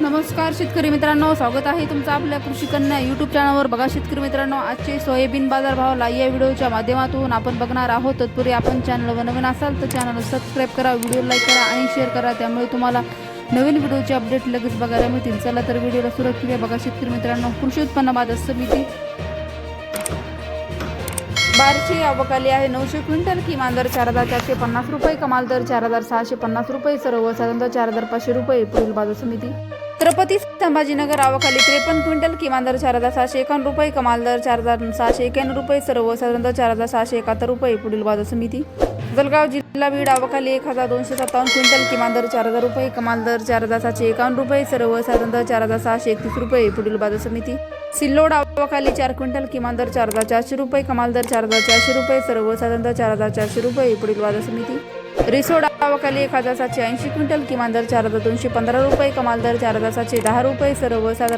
नमस्कार शेतकरी मित्रांनो स्वागत आहे तुमचं आपल्या कृषी कन्या यूट्यूब चॅनलवर बघा शेतकरी मित्रांनो आजचे सोयाबीन बाजार भाव या व्हिडिओच्या माध्यमातून आपण बघणार आहोत. तत्पूर्वी आपण चॅनलवर नवीन असाल तर चॅनल सबस्क्राईब करा व्हिडिओ लाईक करा आणि शेअर करा. त्यामुळे तुम्हाला नवीन व्हिडिओचे अपडेट लगेच बघायला मिळतील. चला तर व्हिडिओला सुरुवात केली बघा शेतकरी मित्रांनो कृषी उत्पन्न बाजार समिती. बारची अवकाली आली आहे. नऊशे क्विंटल किमान दर चार हजार चारशे पन्नास रुपये कमाल दर चार हजार सहाशे पन्नास रुपये सर्वसाधारण दर चार हजार पाचशे रुपये पुढील बाजार समिती. छत्रपती संभाजीनगर आवाखाली त्रेपन्न क्विंटल किमान दर चार हजार सहाशे एकावन्न रुपये कमाल दर चार हजार सहाशे एक्याण्णव रुपये सर्वसाधारण दर चार हजार सहाशे एकाहत्तर रुपये पुढील बाजार समिती. जळगाव जिल्हा बीड आवाखाली एक हजार दोनशे सत्तावन्न क्विंटल किमान दर चार हजार रुपये कमाल दर चार हजार सातशे एकावन्न रुपये सर्वसाधारण दर चार हजार सहाशे एकतीस रुपये पुढील बाजार समिती. सिल्लोड आवाखाली चार क्विंटल किमान दर चार हजार चारशे रुपये कमाल दर चार हजार चारशे रुपये सर्वसाधारण दर चार हजार चारशे रुपये पुढील बाजार समिती. रिसोड आवाखाली एक हजार सातशे ऐंशी क्विंटल किमान दर चार हजार दोनशे पंधरा रुपये कमाल दर चार हजार सातशे दहा रुपये सर्वसाधारण